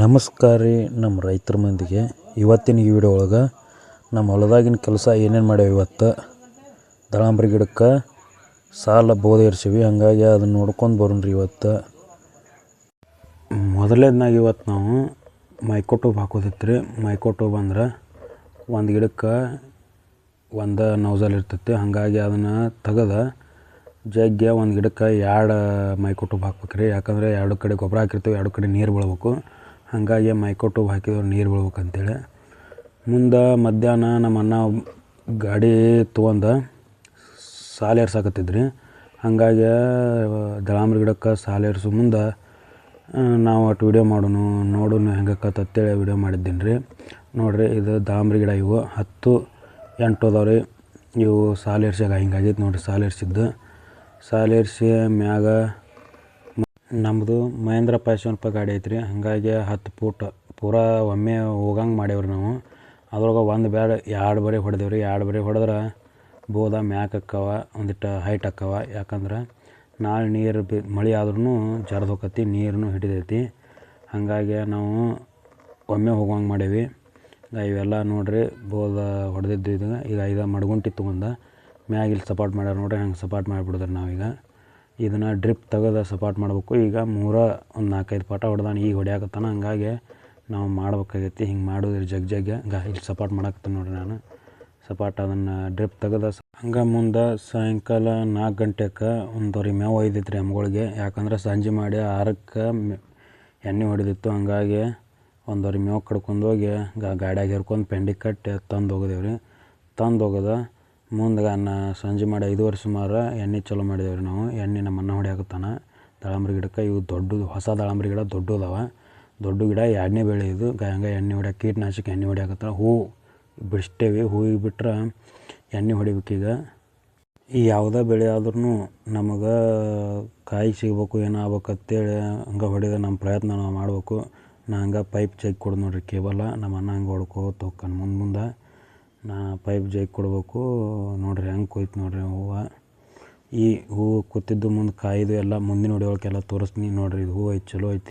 ನಮಸ್ಕಾರ ರೀ ನಮ್ಮ ರೈತರ ಮಂದಿಗೆ. ಇವತ್ತಿನ ಈ ವಿಡಿಯೋ ಒಳಗೆ ನಮ್ಮ ಹೊಲದಾಗಿನ ಕೆಲಸ ಏನೇನು ಮಾಡ್ಯಾವ ಇವತ್ತು? ದಾಳಂಬ್ರಿ ಗಿಡಕ್ಕೆ ಸಾಲ ಬೋಧ ಇರ್ಸೀವಿ. ಹಾಗಾಗಿ ಅದನ್ನು ನೋಡ್ಕೊಂಡು ಬರೋಣ ರೀ ಇವತ್ತು. ಮೊದಲನೇದಾಗಿ ಇವತ್ತು ನಾವು ಮೈಕೋಟೋಬ್ ಹಾಕೋದಿತ್ತು ರೀ ಮೈಕೋಟೋಬ್ ಅಂದ್ರೆ ಒಂದು ಗಿಡಕ್ಕೆ ಒಂದು ನೌಜಲ್ ಇರ್ತೈತಿ. ಹಾಗಾಗಿ ಅದನ್ನು ತೆಗೆದು ಜಗ್ಗೆ ಒಂದು ಗಿಡಕ್ಕೆ ಎರಡು ಮೈಕೋಟೋಬ್ ಹಾಕ್ಬೇಕು ರೀ ಯಾಕಂದರೆ ಎರಡು ಕಡೆ ಗೊಬ್ಬರ ಹಾಕಿರ್ತೀವಿ, ಎರಡು ಕಡೆ ನೀರು ಬೀಳ್ಬೇಕು. ಹಾಗಾಗಿ ಮೈಕೋ ಟೂಬ್ ಹಾಕಿದ್ರೆ ನೀರು ಬೀಳ್ಬೇಕಂತೇಳಿ. ಮುಂದೆ ಮಧ್ಯಾಹ್ನ ನಮ್ಮ ಅಣ್ಣ ಗಾಡಿ ತೊಗೊಂಡು ಸಾಲು ಏರ್ಸಾಕತ್ತಿದ್ರಿ. ಹಾಗಾಗಿ ದಾಳಂಬ್ರಿ ಗಿಡಕ್ಕೆ ಸಾಲು ಮುಂದೆ ನಾವು ಅಟ್ ವಿಡಿಯೋ ಮಾಡೋಣ, ನೋಡೋಣ ಹೆಂಗೆ ವೀಡಿಯೋ ವಿಡಿಯೋ ಮಾಡಿದ್ದೀನಿ ರೀ ನೋಡಿರಿ, ಇದು ದಾಳಂಬ್ರಿ ಗಿಡ ಇವು ಹತ್ತು, ಎಂಟು ಅದಾವ ರೀ ಇವು ಸಾಲು ಏರ್ಸ್ಯಾಗ ಹಿಂಗಾಗೈತೆ ನೋಡಿರಿ, ಸಾಲು ಏರ್ಸಿದ್ದು. ಮ್ಯಾಗ ನಮ್ಮದು ಮಹೇಂದ್ರ ಪ್ಯಾಷನ್ ಪ ಗಾಡಿ ಐತ್ರಿ. ಹಾಗಾಗಿ ಹತ್ತು ಫೂಟ್ ಪೂರಾ ಒಮ್ಮೆ ಹೋಗಂಗೆ ಮಾಡೇವ್ರಿ ನಾವು. ಅದ್ರೊಳಗೆ ಒಂದು ಬ್ಯಾಡ, ಎರಡು ಬರಿ ಹೊಡೆದೇವ್ರಿ. ಎರಡು ಬರಿ ಹೊಡೆದ್ರೆ ಬೋದ ಮ್ಯಾಕ್ ಅಕ್ಕವ, ಒಂದಿಟ್ಟು ಹೈಟ್ ಅಕ್ಕವ. ಯಾಕಂದ್ರೆ ನಾಳೆ ನೀರು ಬಿ, ಮಳೆ ಆದ್ರೂ ಜರ್ದು ಹೋಕತಿ ನೀರನ್ನು ಹಿಡಿದೈತಿ. ಹಾಗಾಗಿ ನಾವು ಒಮ್ಮೆ ಹೋಗುವಂಗೆ ಮಾಡೇವಿ. ಇವೆಲ್ಲ ನೋಡಿರಿ, ಬೋದ ಹೊಡೆದಿದ್ದು ಇದು. ಈಗ ಇದು ಮಡ್ಗುಂಟಿ ತೊಗೊಂಡು ಮ್ಯಾಗ ಇಲ್ಲಿ ಸಪಾಟ್ ಮಾಡ್ಯಾರ ನೋಡ್ರಿ, ಹಂಗೆ ಸಪೋರ್ಟ್ ಮಾಡಿಬಿಡಿದ್ರಿ ನಾವೀಗ. ಇದನ್ನು ಡ್ರಿಪ್ ತೆಗೆದು ಸಪಾಟ್ ಮಾಡಬೇಕು. ಈಗ ಮೂರ, ಒಂದು ನಾಲ್ಕೈದು ಪಾಠ ಹೊಡೆದಾನ, ಈಗ ಹೊಡ್ಯಾಕತ್ತಾನ. ಹಂಗಾಗಿ ನಾವು ಮಾಡ್ಬೇಕಾಗೈತಿ, ಹಿಂಗೆ ಮಾಡೋದ್ರಿ ಜಗ್ ಜಗ್ಗೆ ಇಲ್ಲಿ ಸಪಾಟ್ ಮಾಡಾಕತ್ತಾನ ನೋಡಿರಿ ನಾನು. ಸಪಾಟ್ ಅದನ್ನು ಡ್ರಿಪ್ ತೆಗೆದ ಹಂಗೆ ಮುಂದೆ ಸಾಯಂಕಾಲ ನಾಲ್ಕು ಗಂಟೆಗೆ ಒಂದೂವರೆ ಮೇವು ಒಯ್ದಿತ್ತು ರೀ ಎಮ್ಗಳಿಗೆ ಯಾಕಂದ್ರೆ ಸಂಜೆ ಮಾಡಿ ಆರಕ್ಕೆ ಎಣ್ಣೆ ಹೊಡೆದಿತ್ತು. ಹಂಗಾಗಿ ಒಂದೂವರೆ ಮೇವು ಕಡ್ಕೊಂಡು ಹೋಗಿ ಗಾಡ್ಯಾಗ ಹೇರ್ಕೊಂಡು ಪೆಂಡಿ ಕಟ್ಟಿ ತಂದು ಹೋಗಿದೇವ್ರಿ. ತಂದು ಹೋಗೋದು ಮುಂದೆ ಅನ್ನ ಸಂಜೆ ಮಾಡಿ ವರ್ಷ ಸುಮಾರು ಎಣ್ಣೆ ಚಲೋ ಮಾಡಿದೇವೆ ರೀ ನಾವು. ಎಣ್ಣೆ ನಮ್ಮ ಅಣ್ಣ ಹೊಡಿಯಾಕತ್ತಾನ ದಾಳಂಬ್ರಿ ಗಿಡಕ್ಕೆ ಇವು ದೊಡ್ಡದು, ಹೊಸ ದಾಳಂಬ್ರಿ ಗಿಡ ದೊಡ್ಡ ಅದಾವ ದೊಡ್ಡ ಗಿಡ ಎರಡನೇ ಬೆಳೆ ಇದು. ಹಂಗೆ ಎಣ್ಣೆ ಹೊಡ್ಯಾಕ, ಕೀಟನಾಶಕ ಎಣ್ಣೆ ಹೊಡ್ಯಾಕತ್ತಾನ ಹೂ ಬಿಡಿಸ್ತೇವೆ. ಹೂವಿಗೆ ಬಿಟ್ರೆ ಎಣ್ಣೆ ಹೊಡಿಬೇಕೀಗ ಈ ಯಾವುದೇ ಬೆಳೆ ಆದ್ರೂ ನಮಗೆ ಕಾಯಿ ಸಿಗ್ಬೇಕು, ಏನೋ ಆಗ್ಬೇಕು ಅಂತೇಳಿ ಹಂಗೆ ಹೊಡೆದ ನಮ್ಮ ಪ್ರಯತ್ನ ನಾವು ಮಾಡಬೇಕು. ನಾ ಹಂಗೆ ಪೈಪ್ ಚೆಕ್ ಕೊಡು ನೋಡಿರಿ ಕೇಬಲ್ಲ ನಮ್ಮ ಅಣ್ಣ ಹಂಗೆ ಹೊಡ್ಕೋತ ಹೋಗ್ತಾನೆ ಮುಂದೆ ಮುಂದೆ. ನಾ ಪೈಪ್ ಜಗ್ ಕೊಡ್ಬೇಕು. ನೋಡ್ರಿ ಹೆಂಗೆ ಕೊಯ್ತು ನೋಡ್ರಿ ಹೂವು. ಈ ಹೂವು ಕೂತಿದ್ದು ಮುಂದೆ ಕಾಯಿದು ಎಲ್ಲ ಮುಂದಿನ ವಿಡಿಯೋಕ್ಕೆಲ್ಲ ತೋರಿಸ್ತೀನಿ ನೋಡ್ರಿ, ಇದು ಹೂವು ಐತೆ ಚಲೋ ಐತಿ.